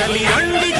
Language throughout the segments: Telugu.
కదలి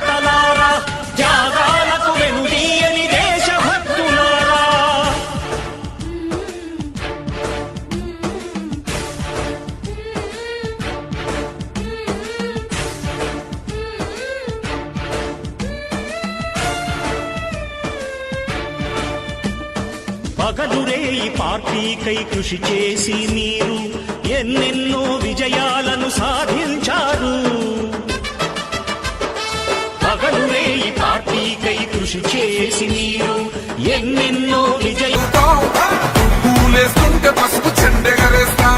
పగలురే ఈ పార్టీకై కృషి చేసి మీరు ఎన్నెన్నో విజయాలను సాధించారు పగలురే ఈ పార్టీకై కృషి చేసి మీరు ఎన్నెన్నో విజయ పూలేస్తుంటే పసుపు చెండెగరేస్తాం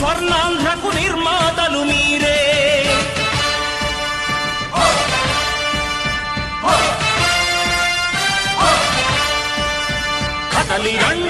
స్వర్ణాంధ్రకు నిర్మాతలు మీరే. కదలి రండి